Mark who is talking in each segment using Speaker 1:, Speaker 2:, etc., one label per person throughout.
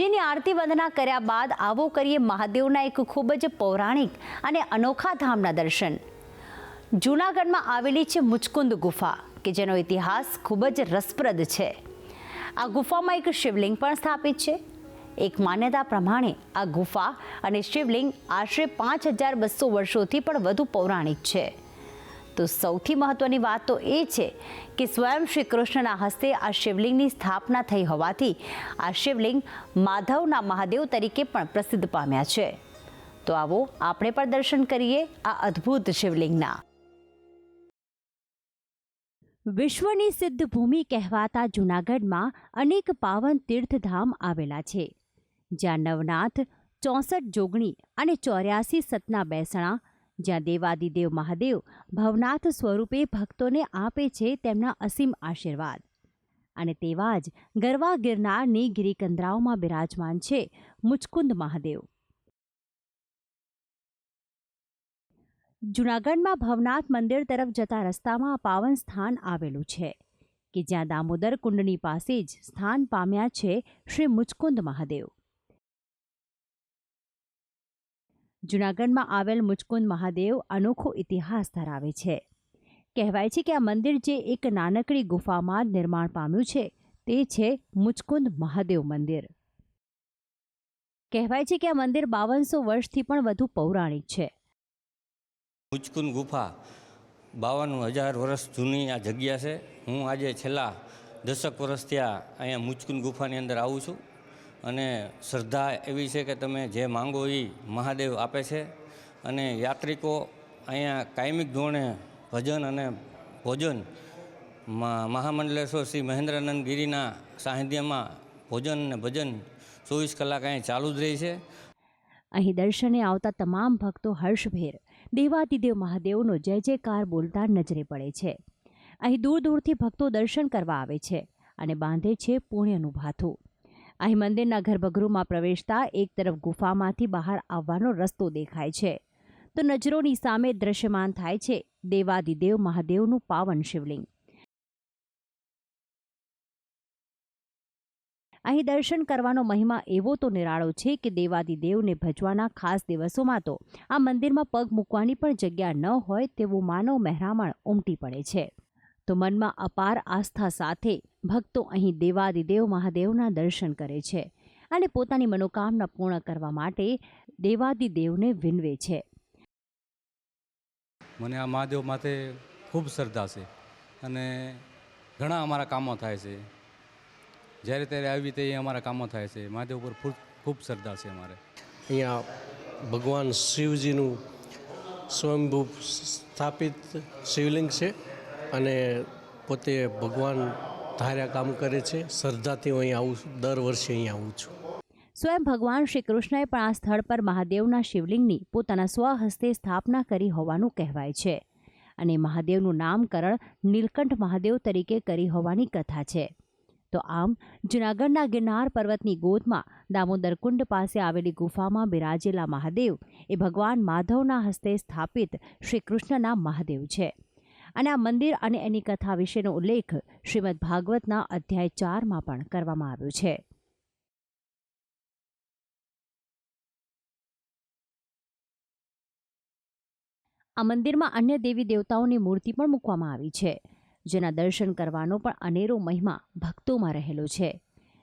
Speaker 1: શિવજીની આરતી વંદના કર્યા બાદ આવો કરીએ મહાદેવના એક ખૂબ જ પૌરાણિક અને અનોખા ધામના દર્શન. જૂનાગઢમાં આવેલી છે મુચકુંદ ગુફા, કે જેનો ઇતિહાસ ખૂબ જ રસપ્રદ છે. આ ગુફામાં એક શિવલિંગ પણ સ્થાપિત છે. એક માન્યતા પ્રમાણે આ ગુફા અને શિવલિંગ આશરે પાંચ હજાર બસો વર્ષોથી પણ વધુ પૌરાણિક છે. તો સૌથી મહત્વની વાત તો એ છે કે સ્વયં શ્રી કૃષ્ણના હસ્તે આ શિવલિંગની સ્થાપના થઈ હોવાથી આ શિવલિંગ માધવના મહાદેવ તરીકે પણ પ્રસિદ્ધ પામ્યા છે. તો આવો આપણે પણ દર્શન કરીએ આ અદ્ભુત શિવલિંગના. વિશ્વની સિદ્ધ ભૂમિ કહેવાતા જૂનાગઢમાં અનેક પાવન તીર્થધામ આવેલા છે. જ્યાં નવનાથ, ચોસઠ જોગણી અને ચોર્યાસી સતના બેસણા જ્યાં દેવાદિદેવ મહાદેવ ભવનાથ સ્વરૂપે ભક્તોને આપે છે તેમના અસીમ આશીર્વાદ. અને તેવા જ ગરવા ગિરનારની ગિરિકંદરાઓમાં બિરાજમાન છે મુચકુંદ મહાદેવ. જૂનાગઢમાં ભવનાથ મંદિર તરફ જતા રસ્તામાં પાવન સ્થાન આવેલું છે, કે જ્યાં દામોદર કુંડની પાસે જ સ્થાન પામ્યા છે શ્રી મુચકુંદ મહાદેવ. જૂનાગઢમાં આવેલ મુચકુંદ મહાદેવ અનોખો ઇતિહાસ ધરાવે છે. કહેવાય છે કે આ મંદિર જે એક નાનકડી ગુફામાં નિર્માણ પામ્યું છે, તે છે મુચકુંદ મહાદેવ મંદિર. કહેવાય છે કે આ મંદિર બાવનસો વર્ષથી પણ વધુ પૌરાણિક છે.
Speaker 2: મુચકુંદ ગુફા બાવન હજાર વર્ષ જૂની આ જગ્યા છે. હું આજે છેલ્લા દસક વર્ષ ત્યાં અહીંયા મુચકુંદ ગુફાની અંદર આવું છું. અને શ્રદ્ધા એવી છે કે તમે જે માંગો એ મહાદેવ આપે છે. અને યાત્રિકો અહીંયા કાયમિક ધોરણે ભજન અને ભોજન મહામંડલેશ્વર શ્રી મહેન્દ્રાનંદ ગિરિના સાહિત્યમાં ભોજન અને ભજન ચોવીસ કલાક અહીં ચાલુ જ રહી છે.
Speaker 1: અહીં દર્શને આવતા તમામ ભક્તો હર્ષભેર. દેવાદિદેવ મહાદેવનો જય જયકાર બોલતા નજરે પડે છે. અહીં દૂર દૂરથી ભક્તો દર્શન કરવા આવે છે અને બાંધે છે પુણ્યનું ભાથું. અહીં મંદિરના ગર્ભગૃહમાં પ્રવેશતા એક તરફ ગુફામાંથી બહાર આવવાનો રસ્તો દેખાય છે. તો નજરોની સામે દ્રશ્યમાન થાય છે દેવાદિદેવ મહાદેવનું પાવન શિવલિંગ. અહીં દર્શન કરવાનો મહિમા એવો તો નિરાળો છે કે દેવાદિદેવને ભજવાના ખાસ દિવસોમાં તો આ મંદિરમાં પગ મૂકવાની પણ જગ્યા ન હોય તેવું માનવ મહેરામણ ઉમટી પડે છે. તો મનમાં અપાર આસ્થા સાથે ભક્તો અહીં દેવાદિદેવ મહાદેવના દર્શન કરે છે અને પોતાની મનોકામના પૂર્ણ કરવા માટે દેવાદિદેવને વિનવે છે.
Speaker 3: મને આ મહાદેવ માથે ખૂબ શ્રદ્ધા છે અને ઘણા અમારા કામો થાય છે. જ્યારે ત્યારે આવી તે અમારા કામો થાય છે મહાદેવ ઉપર ખૂબ ખૂબ શ્રદ્ધા છે અમારે.
Speaker 4: અહીંયા ભગવાન શિવજીનું સ્વયંભૂ સ્થાપિત શિવલિંગ છે. અને પોતે ભગવાન ધાર્યા કામ કરે છે. શ્રદ્ધાથી હું અહીં આવું દર વર્ષે અહીં આવું છું.
Speaker 1: સ્વયં ભગવાન શ્રી કૃષ્ણએ પણ આ સ્થળ પર મહાદેવના શિવલિંગની પોતાના સ્વહસ્તે સ્થાપના કરી હોવાનું કહેવાય છે. અને મહાદેવનું નામકરણ નીલકંઠ મહાદેવ તરીકે કરી હોવાની કથા છે. તો આમ, જૂનાગઢના ગિરનાર પર્વતની ગોદમાં દામોદર કુંડ પાસે આવેલી ગુફામાં બિરાજેલા મહાદેવ એ ભગવાન માધવના હસ્તે સ્થાપિત શ્રી કૃષ્ણના મહાદેવ છે. અને આ મંદિર અને એની કથા વિશેનો ઉલ્લેખ શ્રીમદ ભાગવતના અધ્યાય ચારમાં પણ કરવામાં આવ્યો છે. આ મંદિરમાં અન્ય દેવી દેવતાઓની મૂર્તિ પણ મૂકવામાં આવી છે, જેના દર્શન કરવાનો પણ અનેરો મહિમા ભક્તોમાં રહેલો છે.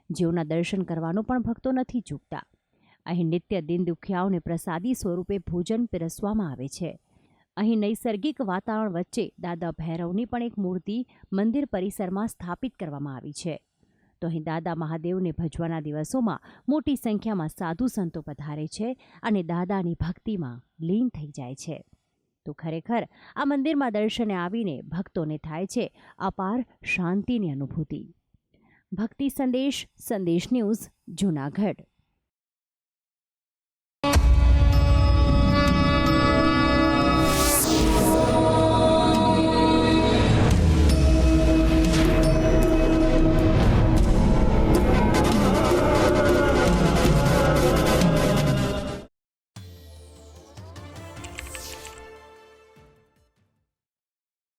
Speaker 1: જેઓના દર્શન કરવાનો પણ ભક્તો નથી ચૂકતા. અહીં નિત્ય દિન દુખિયાઓને પ્રસાદી સ્વરૂપે ભોજન પીરસવામાં આવે છે. અહીં નૈસર્ગિક વાતાવરણ વચ્ચે દાદા ભૈરવની પણ એક મૂર્તિ મંદિર પરિસરમાં સ્થાપિત કરવામાં આવી છે. તો અહીં દાદા મહાદેવને ભજવાના દિવસોમાં મોટી સંખ્યામાં સાધુ સંતો પધારે છે અને દાદાની ભક્તિમાં લીન થઈ જાય છે. તો ખરેખર આ મંદિરમાં દર્શને આવીને ભક્તોને થાય છે અપાર શાંતિની અનુભૂતિ. ભક્તિ સંદેશ સંદેશ ન્યૂઝ, જૂનાગઢ.